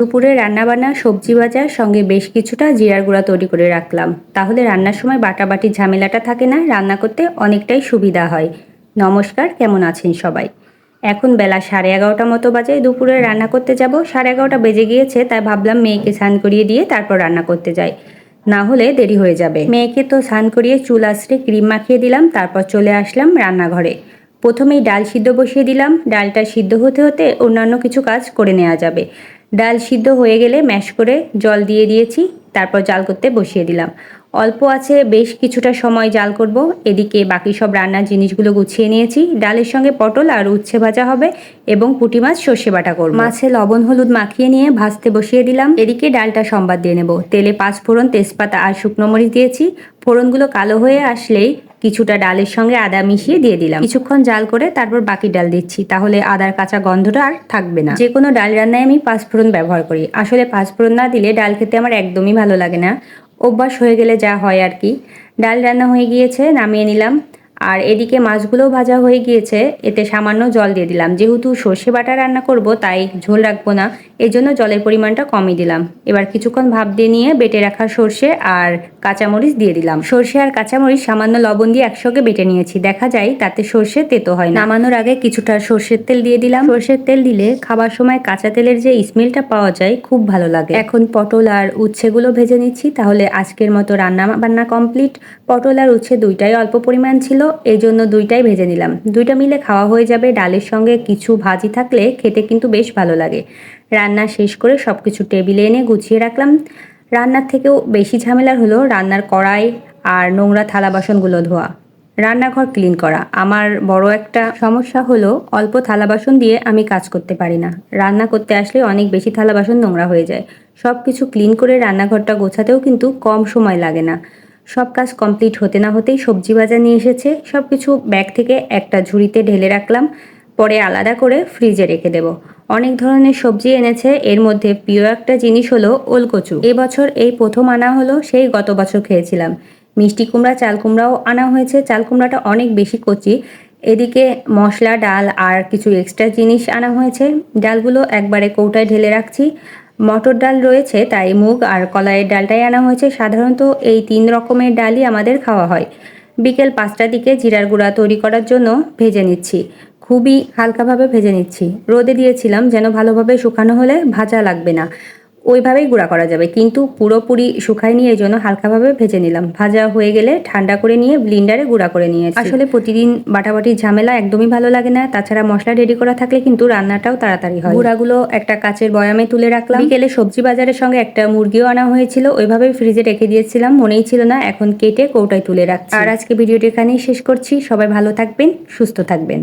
দুপুরে রান্নাবান্না, সবজি বাজার, সঙ্গে বেশ কিছুটা জিরার গুঁড়া তৈরি করে রাখলাম। তাহলে রান্নার সময় বাটাবাটির ঝামেলাটা থাকে না, রান্না করতে অনেকটাই সুবিধা হয়। নমস্কার, কেমন আছেন সবাই? এখন বেলা সাড়ে এগারোটা মতো বাজে, দুপুরে রান্না করতে যাব। সাড়ে এগারোটা বেজে গিয়েছে, তাই ভাবলাম মেয়েকে স্নান করিয়ে দিয়ে তারপর রান্না করতে যাই। না হলে দেরি হয়ে যাবে। মেয়েকে তো স্নান করিয়ে চুল আশ্রে ক্রিম মাখিয়ে দিলাম, তারপর চলে আসলাম রান্নাঘরে। প্রথমেই ডাল সিদ্ধ বসিয়ে দিলাম। ডালটা সিদ্ধ হতে হতে অন্যান্য কিছু কাজ করে নেওয়া যাবে। ডাল সিদ্ধ হয়ে গেলে ম্যাশ করে জল দিয়ে দিয়েছি, তারপর জাল করতে বসিয়ে দিলাম। অল্প আছে, বেশ কিছুটা সময় জাল করব। এদিকে বাকি সব রান্নার জিনিসগুলো গুছিয়ে নিয়েছি। ডালের সঙ্গে পটল আর উচ্ছে ভাজা হবে এবং পুঁটি মাছ সর্ষে বাটা করব। মাছে লবণ, হলুদ মাখিয়ে নিয়ে ভাজতে বসিয়ে দিলাম। এদিকে ডালটা সম্বাদ দিয়ে নেব। তেলে পাঁচ ফোড়ন তেজপাতা আর শুকনো মরিচ দিয়েছি। ফোড়নগুলো কালো হয়ে আসলেই কিছুটা ডালের সঙ্গে আদা মিশিয়ে দিয়ে দিলাম। কিছুক্ষণ জাল করে তারপর বাকি ডাল দিচ্ছি, তাহলে আদার কাঁচা গন্ধটা আর থাকবে না। যে কোনো ডাল রান্নায় আমি পাঁচফোড়ন ব্যবহার করি। আসলে পাঁচফোড়ন না দিলে ডাল খেতে আমার একদমই ভালো লাগে না। অভ্যাস হয়ে গেলে যা হয় আর কি। ডাল রান্না হয়ে গিয়েছে, নামিয়ে নিলাম। আর এদিকে মাছগুলোও ভাজা হয়ে গিয়েছে, এতে সামান্য জল দিয়ে দিলাম। যেহেতু সর্ষে বাটা রান্না করব, তাই ঝোল রাখব না এই জন্য জলের পরিমাণটা কমই দিলাম। এবার কিছুক্ষণ ভাপ দিয়ে নিয়ে বেটে রাখা সর্ষে আর কাঁচামরিচ দিয়ে দিলাম। সর্ষে আর কাঁচামরিচ সামান্য লবণ দিয়ে একসঙ্গে বেটে নিয়েছি। দেখা যায় তাতে সর্ষে তেতো হয় নামানোর আগে কিছুটা সর্ষের তেল দিয়ে দিলাম। সর্ষের তেল দিলে খাবার সময় কাঁচা তেলের যে স্মেলটা পাওয়া যায়, খুব ভালো লাগে। এখন পটল আর উচ্ছেগুলো ভেজে নিচ্ছি, তাহলে আজকের মতো রান্না বান্না কমপ্লিট। পটল আর উচ্ছে দুইটাই অল্প পরিমাণ ছিল এই জন্য দুইটাই ভেজে নিলাম। দুইটা মিলে খাওয়া হয়ে যাবে। ডালের সঙ্গে কিছু ভাজি থাকলে খেতে কিন্তু বেশ ভালো লাগে। রান্না শেষ করে সব কিছু টেবিলে এনে গুছিয়ে রাখলাম। রান্নার থেকেও বেশি ঝামেলার হলো রান্নার কড়াই আর নোংরা থালা বাসনগুলো ধোয়া। রান্নাঘর ক্লিন করা। আমার বড় একটা সমস্যা হলো অল্প থালা বাসন দিয়ে আমি কাজ করতে পারি না। রান্না করতে আসলে অনেক বেশি থালা বাসন নোংরা হয়ে যায়। সব কিছু ক্লিন করে রান্নাঘরটা গোছাতেও কিন্তু কম সময় লাগে না। সব কাজ কমপ্লিট হতে না হতেই সবজি বাজার নিয়ে এসেছে। সব কিছু ব্যাগ থেকে একটা ঝুড়িতে ঢেলে রাখলাম। পরে আলাদা করে ফ্রিজে রেখে দেব। অনেক ধরনের সবজি এনেছে। এর মধ্যে প্রিয় একটা জিনিস হলো ওলকচু। এবছর এই প্রথম আনা হলো, সেই গত বছর খেয়েছিলাম। মিষ্টি কুমড়া, চাল কুমড়াও আনা হয়েছে। চাল কুমড়াটা অনেক বেশি কচি। এদিকে মশলা, ডাল আর কিছু এক্সট্রা জিনিস আনা হয়েছে। ডালগুলো একবারে কৌটায় ঢেলে রাখছি। মটর ডাল রয়েছে, তাই মুগ আর কলাইয়ের ডালটাই আনা হয়েছে। সাধারণত এই তিন রকমের ডালই আমাদের খাওয়া হয়। বিকেল পাঁচটা দিকে জিরার গুঁড়া তৈরি করার জন্য ভেজে নিচ্ছি। খুবই হালকাভাবে ভেজে নিচ্ছি। রোদে দিয়েছিলাম যেন ভালোভাবে শুকানো হলে ভাজা লাগবে না। ওইভাবেই গুঁড়া করা যাবে। কিন্তু পুরোপুরি শুকায় নিয়ে এই জন্য হালকাভাবে ভেজে নিলাম। ভাজা হয়ে গেলে ঠান্ডা করে নিয়ে ব্লিন্ডারে গুঁড়া করে নিয়েছি। আসলে প্রতিদিন বাটাবাটির ঝামেলা একদমই ভালো লাগে না। তাছাড়া মশলা রেডি করা থাকলে কিন্তু রান্নাটাও তাড়াতাড়ি হয়। গুঁড়াগুলো একটা কাচের বয়ামে তুলে রাখলাম। বিকেলে সবজি বাজারের সঙ্গে একটা মুরগিও আনা হয়েছিল। ওইভাবেই ফ্রিজে রেখে দিয়েছিলাম। মনেই ছিল না, এখন কেটে কৌটায় তুলে রাখছি। আর আজকে ভিডিওটি এখানেই শেষ করছি। সবাই ভালো থাকবেন, সুস্থ থাকবেন।